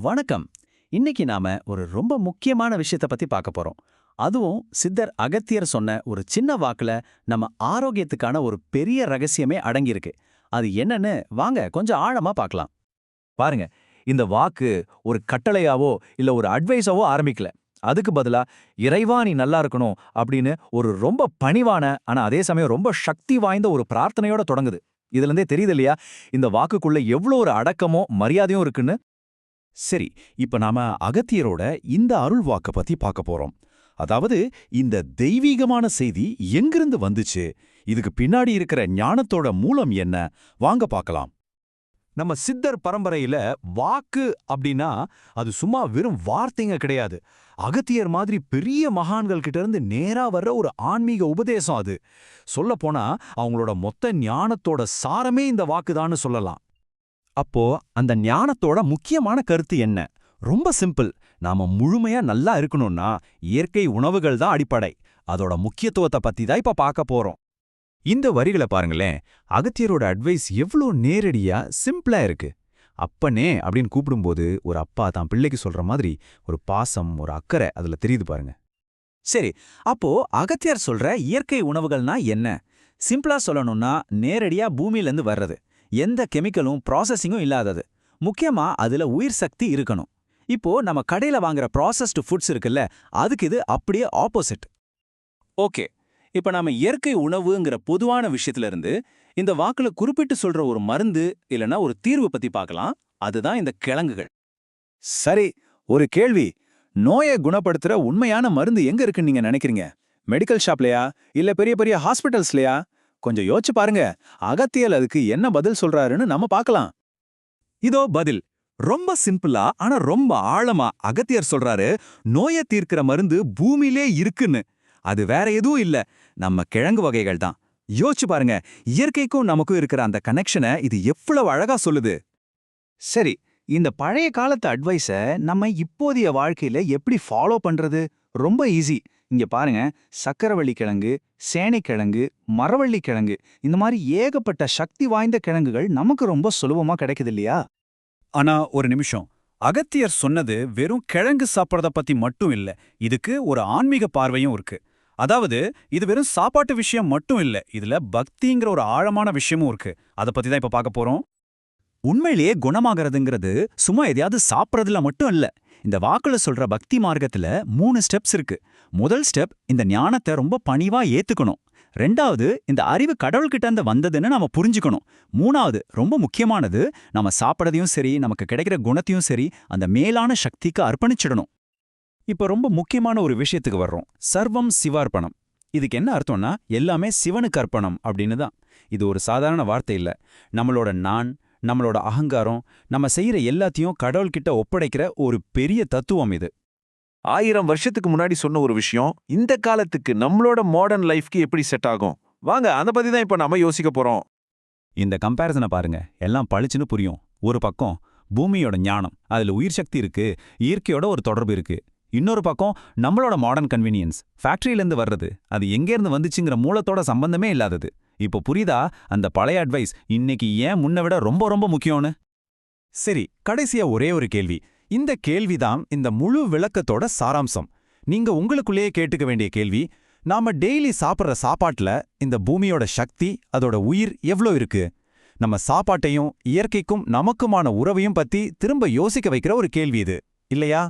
வணக்கம். இன்னைக்கு நாம ஒரு ரொம்ப முக்கியமான விஷயத்த பத்தி பார்க்க போறோம். அதுவும் சித்தர் அகத்தியர் சொன்ன ஒரு சின்ன வாக்குல நம்ம ஆரோக்கியத்துக்கான ஒரு பெரிய ரகசியமே அடங்கியிருக்கு. அது என்னன்னு வாங்க கொஞ்சம் ஆழமா பார்க்கலாம். பாருங்க இந்த வாக்கு ஒரு கட்டளையாவோ இல்ல ஒரு அட்வைஸாவோ ஆரம்பிக்கல. அதுக்கு பதிலா இறைவா நீ நல்லா இருக்கணும் அப்படின்னு ஒரு ரொம்ப பணிவான ஆனா அதே சமயம் ரொம்ப சக்தி வாய்ந்த ஒரு பிரார்த்தனையோட தொடங்குது. இதுல இருந்தே தெரியுது இல்லையா? இந்த வாக்குக்குள்ள எவ்வளோ ஒரு அடக்கமோ மரியாதையும் இருக்குன்னு சரி இப்ப நாம அகத்தியரோட இந்த அருள் வாக்க பத்தி பார்க்க போறோம். அதாவது இந்த தெய்வீகமான செய்தி எங்கிருந்து வந்துச்சு? இதுக்கு பின்னாடி இருக்கிற ஞானத்தோட மூலம் என்ன? வாங்க பார்க்கலாம். நம்ம சித்தர் பரம்பரையில வாக்கு அப்படின்னா அது சும்மா வெறும் வார்த்தைங்க கிடையாது. அகத்தியர் மாதிரி பெரிய மகான்கள் கிட்ட இருந்து நேரா வர்ற ஒரு ஆன்மீக உபதேசம் அது. சொல்ல போனா அவங்களோட மொத்த ஞானத்தோட சாரமே இந்த வாக்குதான்னு சொல்லலாம். அப்போ அந்த ஞானத்தோட முக்கியமான கருத்து என்ன? ரொம்ப சிம்பிள். நாம முழுமையா நல்லா இருக்கணும்னா இயற்கை உணவுகள் தான் அடிப்படை. அதோட முக்கியத்துவத்தை பத்தி தான் இப்ப பார்க்க போறோம். இந்த வரிகளை பாருங்களேன். அகத்தியரோட அட்வைஸ் எவ்வளோ நேரடியா சிம்பிளா இருக்கு. அப்பனே அப்படின்னு கூப்பிடும்போது ஒரு அப்பா தான் பிள்ளைக்கு சொல்ற மாதிரி ஒரு பாசம் ஒரு அக்கறை அதுல தெரியுது பாருங்க. சரி அப்போ அகத்தியர் சொல்ற இயற்கை உணவுகள்னா என்ன? சிம்பிளா சொல்லணும்னா நேரடியா பூமியிலேருந்து வர்றது. எந்த கெமிக்கலும் ப்ராசஸிங்கும் இல்லாதது. முக்கியமா அதுல உயிர் சக்தி இருக்கணும். இப்போ நம்ம கடையில வாங்குற ப்ராசஸ்டு ஃபுட்ஸ் இருக்குல்ல அதுக்கு இது அப்படியே ஆப்போசிட் ஓகே இப்போ நாம இயற்கை உணவுங்கிற பொதுவான விஷயத்துல இருந்து இந்த வாக்குல குறிப்பிட்டு சொல்ற ஒரு மருந்து இல்லனா ஒரு தீர்வு பத்தி பார்க்கலாம். அதுதான் இந்த கிழங்குகள். சரி ஒரு கேள்வி. நோயை குணப்படுத்துற உண்மையான மருந்து எங்க இருக்குன்னு நீங்க நினைக்கிறீங்க? மெடிக்கல் ஷாப்லயா? இல்ல பெரிய பெரிய ஹாஸ்பிட்டல்ஸ்லயா? கொஞ்சம் யோசிச்சு பாருங்க. அகத்தியல் அதுக்கு என்ன பதில் சொல்றாருன்னு நம்ம பார்க்கலாம். இதோ பதில். ரொம்ப சிம்பிளா ஆனா ரொம்ப ஆழமா அகத்தியர் சொல்றாரு நோயை தீர்க்கிற மருந்து பூமியிலே இருக்குன்னு. அது வேற எதுவும் இல்ல. நம்ம கிழங்கு வகைகள் தான். யோசிச்சு பாருங்க. இயற்கைக்கும் நமக்கும் இருக்கிற அந்த கனெக்ஷனை இது எவ்வளவு அழகா சொல்லுது. சரி இந்த பழைய காலத்து அட்வைஸ நம்ம இப்போதைய வாழ்க்கையில எப்படி ஃபாலோ பண்றது? ரொம்ப ஈஸி இங்க பாருங்க சக்கரவள்ளி கிழங்கு சேனைக்கிழங்கு மரவள்ளி கிழங்கு இந்த மாதிரி ஏகப்பட்ட சக்தி வாய்ந்த கிழங்குகள் நமக்கு ரொம்ப சுலபமா கிடைக்குது இல்லையா? ஆனா ஒரு நிமிஷம். அகத்தியர் சொன்னது வெறும் கிழங்கு சாப்பிட்றத பத்தி மட்டும் இல்ல இதுக்கு ஒரு ஆன்மீக பார்வையும் இருக்கு. அதாவது இது வெறும் சாப்பாட்டு விஷயம் மட்டும் இல்ல இதுல பக்திங்கிற ஒரு ஆழமான விஷயமும் இருக்கு. அத பத்தி தான் இப்ப பார்க்க போறோம். உண்மையிலேயே குணமாகறதுங்கிறது சும்மா எதையாவது சாப்பிட்றதுல மட்டும் இல்ல. இந்த வாக்குல சொல்ற பக்தி மார்க்கத்துல மூணு ஸ்டெப்ஸ் இருக்கு. முதல் ஸ்டெப் இந்த ஞானத்தை ரொம்ப பணிவா ஏத்துக்கணும். ரெண்டாவது இந்த அறிவு கடவுள்கிட்ட இருந்து வந்ததுன்னு நாம புரிஞ்சுக்கணும். மூணாவது ரொம்ப முக்கியமானது நம்ம சாப்பிடறதையும் சரி நமக்கு கிடைக்கிற குணத்தையும் சரி அந்த மேலான சக்திக்கு அர்ப்பணிச்சிடணும். இப்ப ரொம்ப முக்கியமான ஒரு விஷயத்துக்கு வர்றோம். சர்வம் சிவார்ப்பணம். இதுக்கு என்ன அர்த்தம்னா எல்லாமே சிவனுக்கு அர்ப்பணம் அப்படின்னு தான் இது ஒரு சாதாரண வார்த்தை இல்லை. நம்மளோட நான் நம்மளோட அகங்காரம் நம்ம செய்யற எல்லாத்தையும் கடவுள்கிட்ட ஒப்படைக்கிற ஒரு பெரிய தத்துவம் இது. ஆயிரம் வருஷத்துக்கு முன்னாடி சொன்ன ஒரு விஷயம் இந்த காலத்துக்கு நம்மளோட மாடர்ன் லைஃப்க்கு எப்படி செட் ஆகும்? வாங்க அதை பத்தி தான் இப்ப நம்ம யோசிக்க போறோம். இந்த கம்பேரிசனை பாருங்க. எல்லாம் பளிச்சுன்னு புரியும். ஒரு பக்கம் பூமியோட ஞானம் அதுல உயிர் சக்தி இருக்கு இயற்கையோட ஒரு தொடர்பு இருக்கு. இன்னொரு பக்கம் நம்மளோட மாடர்ன் கன்வீனியன்ஸ் ஃபேக்டரியிலேருந்து வர்றது அது எங்கேருந்து வந்துச்சுங்கிற மூலத்தோட சம்பந்தமே இல்லாதது. இப்போ புரியுதா? அந்த பழைய அட்வைஸ் இன்னைக்கு ஏன் முன்ன விட ரொம்ப ரொம்ப முக்கியம்னு? சரி கடைசியா ஒரே ஒரு கேள்வி. இந்த கேள்விதான் இந்த முழு விளக்கத்தோட சாராம்சம். நீங்க உங்களுக்குள்ளேயே கேட்டுக்க வேண்டிய கேள்வி நாம டெய்லி சாப்பிட்ற சாப்பாட்டுல இந்த பூமியோட சக்தி அதோட உயிர் எவ்ளோ இருக்கு? நம்ம சாப்பாட்டையும் இயற்கைக்கும் நமக்குமான உறவையும் பத்தி திரும்ப யோசிக்க வைக்கிற ஒரு கேள்வி இது. இல்லையா?